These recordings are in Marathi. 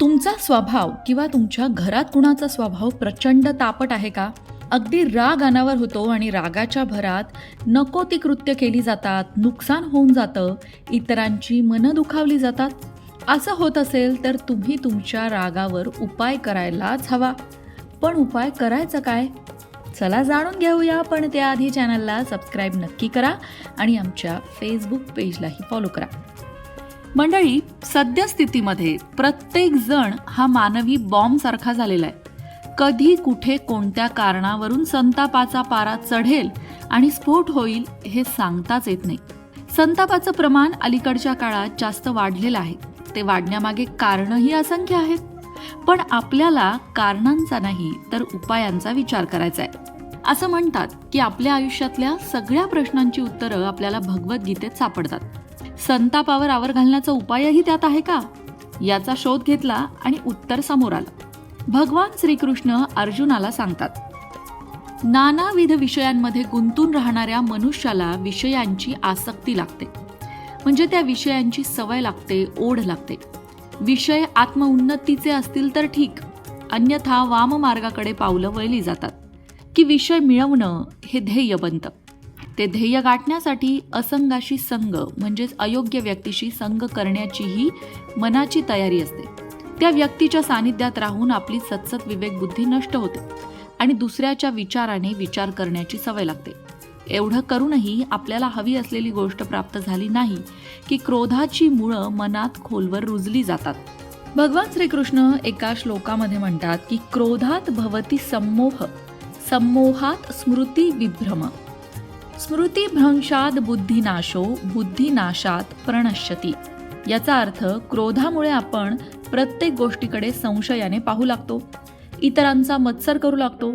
तुमचा स्वभाव किंवा तुमच्या घरात कुणाचा स्वभाव प्रचंड तापट आहे का? अगदी राग अनावर होतो आणि रागाच्या भरात नको ती कृत्य केली जातात नुकसान होऊन जातं इतरांची मनं दुखावली जातात. असं होत असेल तर तुम्ही तुमच्या रागावर उपाय करायलाच हवा. पण उपाय करायचा काय? चला जाणून घेऊया पण त्याआधी चॅनलला सबस्क्राईब नक्की करा आणि आमच्या फेसबुक पेजलाही फॉलो करा. मंडळी सद्यस्थितीमध्ये प्रत्येक जण हा मानवी बॉम्ब सारखा झालेला आहे. कधी कुठे कोणत्या कारणावरून संतापाचा पारा चढेल आणि स्फोट होईल हे सांगताच येत नाही. संतापाचं प्रमाण अलीकडच्या काळात जास्त वाढलेलं आहे. ते वाढण्यामागे कारणंही असंख्य आहेत. पण आपल्याला कारणांचा नाही तर उपायांचा विचार करायचा आहे. असं म्हणतात की आपल्या आयुष्यातल्या सगळ्या प्रश्नांची उत्तरं आपल्याला भगवद्गीतेत सापडतात. संतापावर आवर घालण्याचा उपायही त्यात आहे का? याचा शोध घेतला आणि उत्तर समोर आलं. भगवान श्रीकृष्ण अर्जुनाला सांगतात नानाविध विषयांमध्ये गुंतून राहणाऱ्या मनुष्याला विषयांची आसक्ती लागते. म्हणजे त्या विषयांची सवय लागते ओढ लागते. विषय आत्मउन्नतीचे असतील तर ठीक अन्यथा वाममार्गाकडे पावलं वळली जातात. की विषय मिळवणं हे ध्येय बनतं ते ध्येय गाठण्यासाठी असंगाशी संग म्हणजेच अयोग्य व्यक्तीशी संग करण्याचीही मनाची तयारी असते. त्या व्यक्तीच्या सानिध्यात राहून आपली सतसत विवेक बुद्धी नष्ट होते आणि दुसऱ्याच्या विचाराने विचार करण्याची सवय लागते. एवढं करूनही आपल्याला हवी असलेली गोष्ट प्राप्त झाली नाही की क्रोधाची मुळं मनात खोलवर रुजली जातात. भगवान श्रीकृष्ण एका श्लोकामध्ये म्हणतात की क्रोधात भवती सम्मोह सम्मोहात स्मृती विभ्रम. स्मृतीभ्रंशात बुद्धिनाशो बुद्धिनाशात प्रणश्यती. याचा अर्थ क्रोधामुळे आपण प्रत्येक गोष्टीकडे संशयाने पाहू लागतो. इतरांचा मत्सर करू लागतो.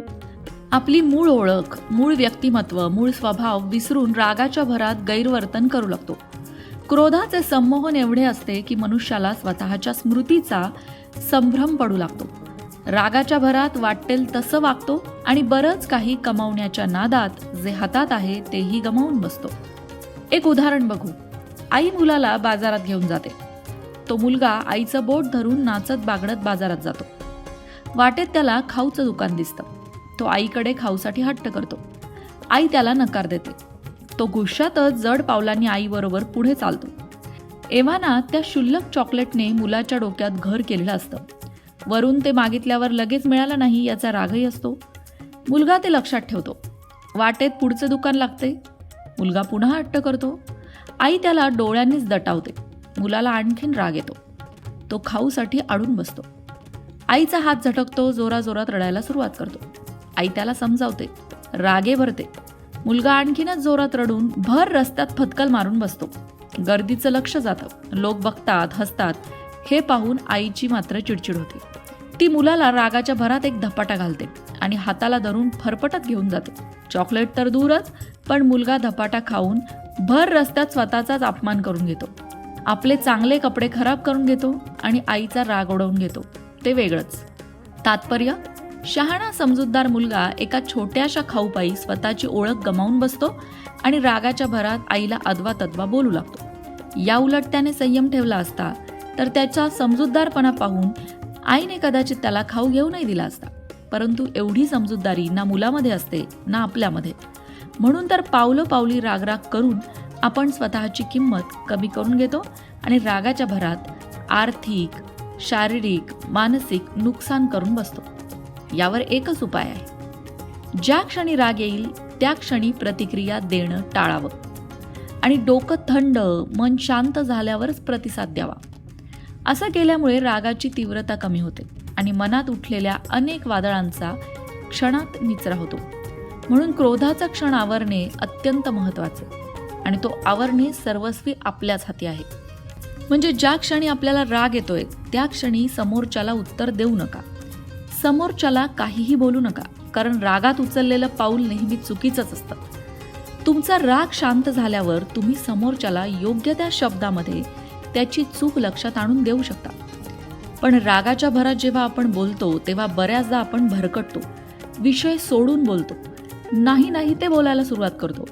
आपली मूळ ओळख मूळ व्यक्तिमत्व मूळ स्वभाव विसरून रागाच्या भरात गैरवर्तन करू लागतो. क्रोधाचे संमोहन एवढे असते की मनुष्याला स्वतःच्या स्मृतीचा संभ्रम पडू लागतो. रागाच्या भरात वाटेल तसं वागतो आणि बरंच काही कमावण्याच्या नादात जे हातात आहे तेही गमावून बसतो. एक उदाहरण बघू. आई मुलाला बाजारात घेऊन जाते. तो मुलगा आईचं बोट धरून नाचत बागडत बाजारात जातो. वाटेत त्याला खाऊचं दुकान दिसतं. तो आईकडे खाऊसाठी हट्ट करतो. आई त्याला नकार देते. तो गुस्सातच जड पावलांनी आईबरोबर पुढे चालतो. एव्हाना त्या शुल्लक चॉकलेटने मुलाच्या डोक्यात घर केलेलं असतं. वरून ते मागितल्यावर लगेच मिळालं नाही याचा रागही असतो. मुलगा ते लक्षात ठेवतो. वाटेत पुढचं दुकान लागते. मुलगा पुन्हा हट्ट करतो. आई त्याला डोळ्यांनीच दटावते. मुलाला आणखीन राग येतो. तो खाऊसाठी अडून बसतो. आईचा हात झटकतो जोराजोरात रडायला सुरुवात करतो. आई त्याला समजावते. रागे भरते. मुलगा आणखीनच जोरात रडून भर रस्त्यात फतकल मारून बसतो. गर्दीचं लक्ष जातं. लोक बघतात हसतात. हे पाहून आईची मात्र चिडचिड होते. ती मुलाला रागाच्या भरात एक धपाटा घालते आणि हाताला धरून फरफटत घेऊन जाते. चॉकलेट तर दूरच पण मुलगा धपाटा खाऊन भर रस्त्यात स्वतःचाच अपमान करून घेतो. आपले चांगले कपडे खराब करून घेतो आणि आईचा राग उडवून घेतो. ते वेगळंच. तात्पर्य? शहाणा समजूतदार मुलगा एका छोट्याशा खाऊपायी स्वतःची ओळख गमावून बसतो आणि रागाच्या भरात आईला अदवा तद्वा बोलू लागतो. या उलट त्याने संयम ठेवला असता तर त्याचा समजूतदारपणा पाहून आईने कदाचित त्याला खाऊ घेऊ नाही दिला असता. परंतु एवढी समजूतदारी ना मुलामध्ये असते ना आपल्यामध्ये. म्हणून तर पावलं पावली रागराग करून आपण स्वतःची किंमत कमी करून घेतो आणि रागाच्या भरात आर्थिक शारीरिक मानसिक नुकसान करून बसतो. यावर एकच उपाय आहे. ज्या क्षणी राग येईल त्या क्षणी प्रतिक्रिया देणं टाळावं. आणि डोकं थंड मन शांत झाल्यावरच प्रतिसाद द्यावा. असं केल्यामुळे रागाची तीव्रता कमी होते आणि मनात उठलेल्या अनेक वादळांचा क्षणात निचरा होतो. म्हणून क्रोधाचा क्षण आवरणे अत्यंत महत्त्वाचे आणि तो आवरणे सर्वस्वी आपल्याच हाती आहे. म्हणजे ज्या क्षणी आपल्याला राग येतोय त्या क्षणी समोरच्याला उत्तर देऊ नका. समोरच्याला काहीही बोलू नका कारण रागात उचललेलं पाऊल नेहमी चुकीचंच असतं. तुमचा राग शांत झाल्यावर तुम्ही समोरच्याला योग्य त्या शब्दामध्ये त्याची चूक लक्षात आणून देऊ शकता. पण रागाच्या भरात जेव्हा आपण बोलतो तेव्हा बऱ्याचदा आपण भरकटतो. विषय सोडून बोलतो. नाही नाही ते बोलायला सुरुवात करतो.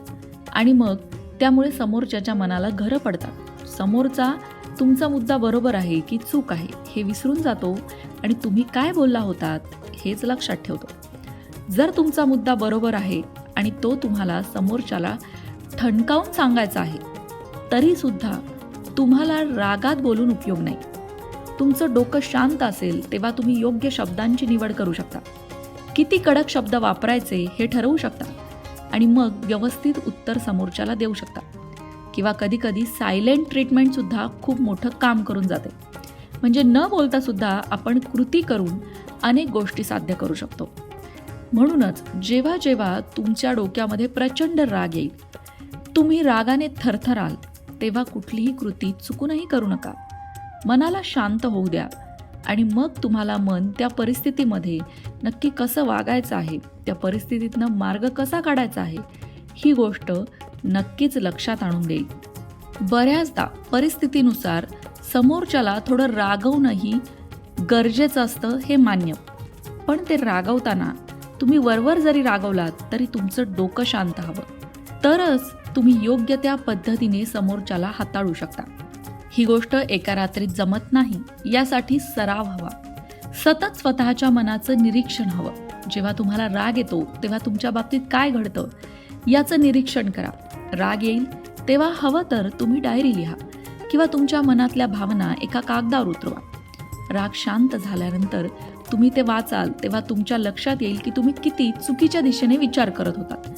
आणि मग त्यामुळे समोरच्याच्या मनाला घरं पडतात. समोरचा तुमचा मुद्दा बरोबर आहे की चूक आहे हे विसरून जातो आणि तुम्ही काय बोलला होतात हेच लक्षात ठेवतो. जर तुमचा मुद्दा बरोबर आहे आणि तो तुम्हाला समोरच्याला ठणकावून सांगायचा आहे तरीसुद्धा तुम्हाला रागात बोलून उपयोग नाही. तुमचं डोकं शांत असेल तेव्हा तुम्ही योग्य शब्दांची निवड करू शकता. किती कडक शब्द वापरायचे हे ठरवू शकता आणि मग व्यवस्थित उत्तर समोरच्याला देऊ शकता. किंवा कधीकधी सायलेंट ट्रीटमेंटसुद्धा खूप मोठं काम करून जाते. म्हणजे न बोलतासुद्धा आपण कृती करून अनेक गोष्टी साध्य करू शकतो. म्हणूनच जेव्हा जेव्हा तुमच्या डोक्यामध्ये प्रचंड राग येईल तुम्ही रागाने थरथराल तेव्हा कुठलीही कृती चुकूनही करू नका. मनाला शांत होऊ द्या आणि मग तुम्हाला मन त्या परिस्थितीमध्ये नक्की कसं वागायचं आहे त्या परिस्थितीतनं मार्ग कसा काढायचा आहे ही गोष्ट नक्कीच लक्षात आणून देईल. बऱ्याचदा परिस्थितीनुसार समोरच्याला थोडं रागवणंही गरजेचं असतं हे मान्य. पण ते रागवताना तुम्ही वरवर जरी रागवलात तरी तुमचं डोकं शांत हवं. तरच तुम्ही योग्य त्या पद्धतीने समोरच्याला हाताळू शकता. ही गोष्ट एका रात्रीत जमत नाही यासाठी सराव हवा. सतत स्वतःच्या मनाचं निरीक्षण हवं. जेव्हा तुम्हाला राग येतो तेव्हा तुमच्या बाबतीत काय घडतं याचं निरीक्षण करा. राग येईल तेव्हा हवं तर तुम्ही डायरी लिहा किंवा तुमच्या मनातल्या भावना एका कागदावर उतरवा. राग शांत झाल्यानंतर तुम्ही ते वाचाल तेव्हा तुमच्या लक्षात येईल की तुम्ही किती चुकीच्या दिशेने विचार करत होतात.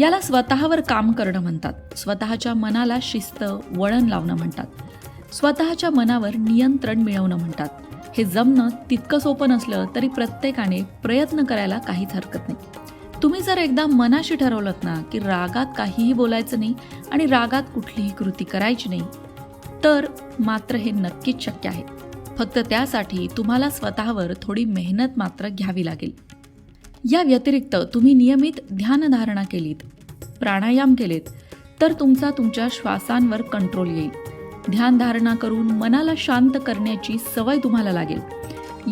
याला स्वतःवर काम करणं म्हणतात. स्वतःच्या मनाला शिस्त वळण लावणं म्हणतात. स्वतःच्या मनावर नियंत्रण मिळवणं म्हणतात. हे जमणं तितकं सोपं नसलं तरी प्रत्येकाने प्रयत्न करायला काहीच हरकत नाही. तुम्ही जर एकदा मनाशी ठरवलं ना की रागात काहीही बोलायचं नाही आणि रागात कुठलीही कृती करायची नाही तर मात्र हे नक्कीच शक्य आहे. फक्त त्यासाठी तुम्हाला स्वतःवर थोडी मेहनत मात्र घ्यावी लागेल. या व्यतिरिक्त तुम्ही नियमित ध्यानधारणा केलीत प्राणायाम केलेत तर तुमचा तुमच्या श्वासांवर कंट्रोल येईल. ध्यानधारणा करून मनाला शांत करण्याची सवय तुम्हाला लागेल.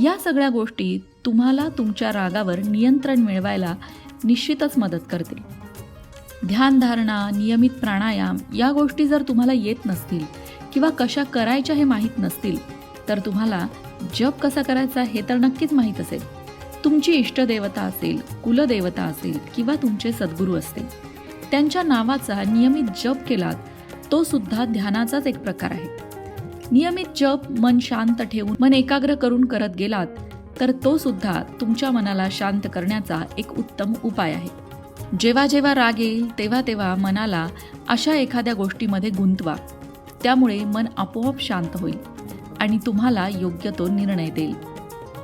या सगळ्या गोष्टी तुम्हाला तुमच्या रागावर नियंत्रण मिळवायला निश्चितच मदत करतील. ध्यानधारणा नियमित प्राणायाम या गोष्टी जर तुम्हाला येत नसतील किंवा कशा करायच्या हे माहीत नसतील तर तुम्हाला जप कसा करायचा हे तर नक्कीच माहीत असेल. तुमची इष्टदेवता असेल कुलदेवता असेल किंवा तुमचे सद्गुरू असतील त्यांच्या नावाचा नियमित जप केलात तो सुद्धा ध्यानाचाच एक प्रकार आहे. नियमित जप मन शांत ठेवून मन एकाग्र करून करत गेलात तर तो सुद्धा तुमच्या मनाला शांत करण्याचा एक उत्तम उपाय आहे. जेव्हा जेव्हा राग येईल तेव्हा तेव्हा मनाला अशा एखाद्या गोष्टीमध्ये गुंतवा. त्यामुळे मन आपोआप शांत होईल आणि तुम्हाला योग्य तो निर्णय देईल.